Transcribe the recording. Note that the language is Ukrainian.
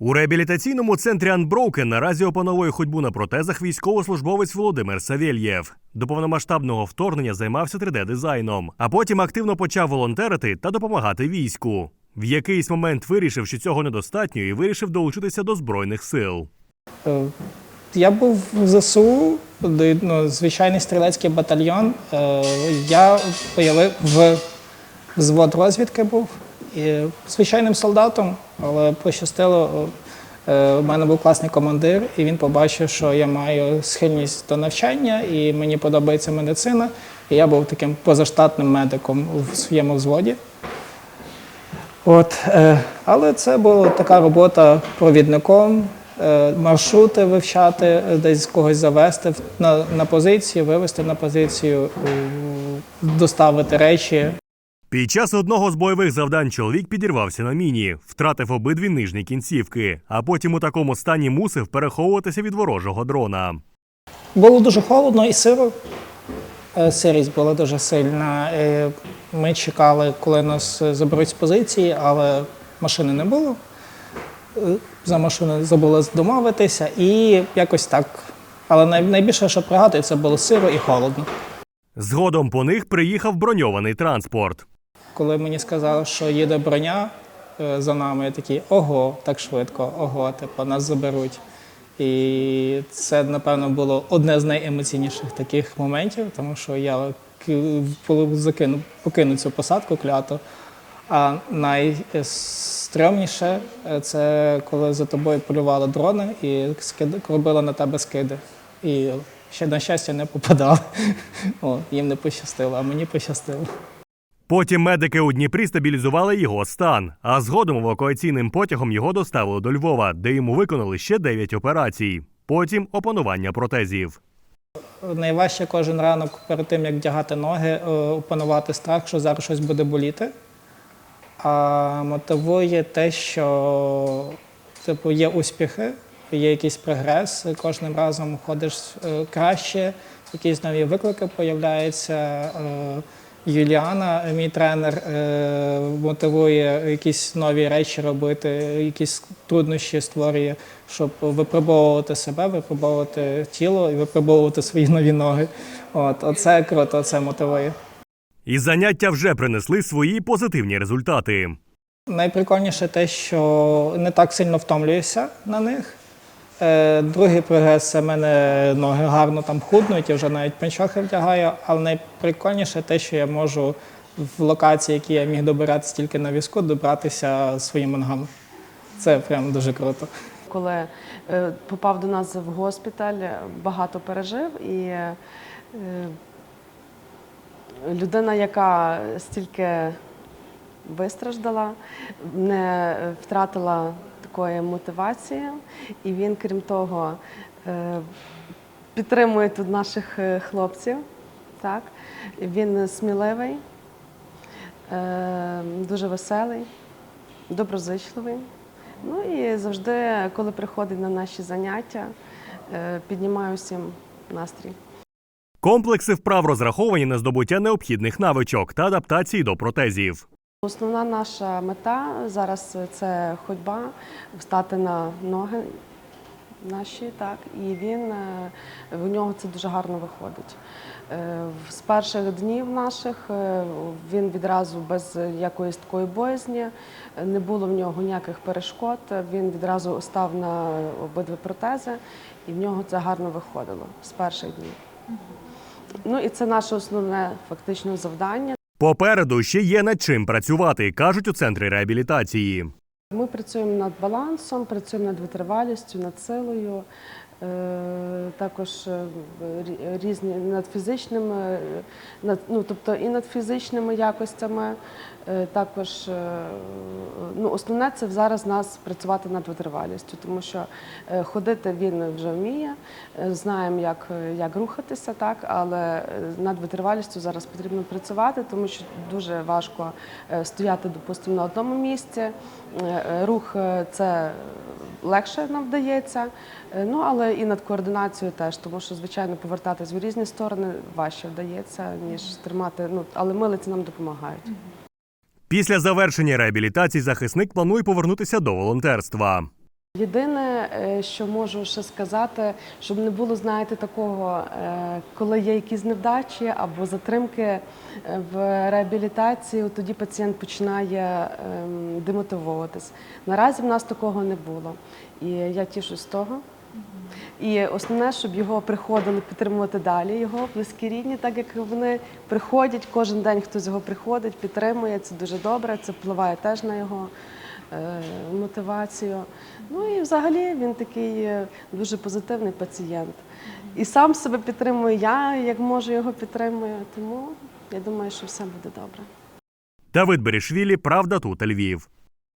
У реабілітаційному центрі Unbroken наразі опановує ходьбу на протезах військовослужбовець Володимир Савєльєв. До повномасштабного вторгнення займався 3D-дизайном, а потім активно почав волонтерити та допомагати війську. В якийсь момент вирішив, що цього недостатньо, і вирішив долучитися до збройних сил. Е, Я був в ЗСУ, ну, звичайний стрілецький батальйон. Е, Я появив в взвод розвідки був звичайним солдатом, але пощастило. е, У мене був класний командир, і він побачив, що я маю схильність до навчання, і мені подобається медицина. І я був таким позаштатним медиком в своєму взводі. От, е, але це була така робота провідником, е, маршрути вивчати, е, десь когось завести на, на позицію, вивести на позицію, е, доставити речі. Під час одного з бойових завдань чоловік підірвався на міні, втратив обидві нижні кінцівки, а потім у такому стані мусив переховуватися від ворожого дрона. Було дуже холодно і сиро. Е, Сирість була дуже сильна. Е, Ми чекали, коли нас е, заберуть з позиції, але машини не було. За машину забули домовитися і якось так. Але найбільше, що пригадую, це було сиро і холодно. Згодом по них приїхав броньований транспорт. Коли мені сказали, що їде броня е, за нами, я такий ого, так швидко, ого, типу, нас заберуть. І це, напевно, було одне з найемоційніших таких моментів, тому що я закину, покину цю посадку кляту. А найстрьомніше е, це коли за тобою полювали дрони і робили на тебе скиди. І ще, на щастя, не попадали. О, їм не пощастило, а мені пощастило. Потім медики у Дніпрі стабілізували його стан, а згодом евакуаційним потягом його доставили до Львова, де йому виконали ще 9 операцій. Потім опанування протезів. Найважче кожен ранок перед тим, як вдягати ноги, е, опанувати страх, що зараз щось буде боліти. А мотивує те, що типу, є успіхи, є якийсь прогрес, кожним разом ходиш е, краще, якісь нові виклики появляються. Е, Юліана, мій тренер, е, мотивує якісь нові речі робити, якісь труднощі створює, щоб випробовувати себе, випробовувати тіло і випробовувати свої нові ноги. От, оце круто, це мотивує. І заняття вже принесли свої позитивні результати. Найприкольніше те, що не так сильно втомлююся на них. Е, Другий прогрес це мене ноги гарно там худнуть, я вже навіть панчохи вдягаю, але найприкольніше те, що я можу в локації, які я міг добиратися тільки на візку, добратися своїми ногами. Це прям дуже круто. Коли е, попав до нас в госпіталь, багато пережив і е, людина, яка стільки вистраждала, не втратила такої мотивації, і він, крім того, е, підтримує тут наших е, хлопців. Так? Він сміливий, е, дуже веселий, доброзичливий. Ну і завжди, коли приходить на наші заняття, піднімаю всім настрій. Комплекси вправ розраховані на здобуття необхідних навичок та адаптації до протезів. Основна наша мета зараз це ходьба, встати на ноги наші, так, і він е, в нього це дуже гарно виходить. Е, З перших днів наших е, він відразу без якоїсь такої боязні, не було в нього ніяких перешкод. Він відразу став на обидві протези, і в нього це гарно виходило з перших днів. Ну і це наше основне фактично завдання. Попереду ще є над чим працювати, кажуть у центрі реабілітації. Ми працюємо над балансом, працюємо над витривалістю, над силою, також е, різні над фізичними, е, над, ну, тобто і над фізичними якостями. е, Також е, ну, основне це зараз нас працювати над витривалістю, тому що е, ходити він вже вміє, е, знаємо, як, е, як рухатися, так, але е, над витривалістю зараз потрібно працювати, тому що дуже важко е, стояти, допустимо, на одному місці. Е, е, Рух е, це легше нам вдається, е, ну але і над координацією теж, тому що, звичайно, повертатись в різні сторони важче вдається, ніж тримати. Ну але милиці нам допомагають. Після завершення реабілітації захисник планує повернутися до волонтерства. Єдине, е, що можу ще сказати, щоб не було, знаєте, такого, е, коли є якісь невдачі або затримки е, в реабілітації, тоді пацієнт починає ем, демотивуватись. Наразі в нас такого не було. І я тішусь з того. І основне, щоб його приходили підтримувати далі, його близькі рідні, так як вони приходять кожен день, хтось його приходить, підтримує. Це дуже добре. Це впливає теж на його е, мотивацію. Ну і взагалі він такий е, дуже позитивний пацієнт. І сам себе підтримує, я як можу його підтримую. Тому я думаю, що все буде добре. Давид Берішвілі, Правда тут Львів.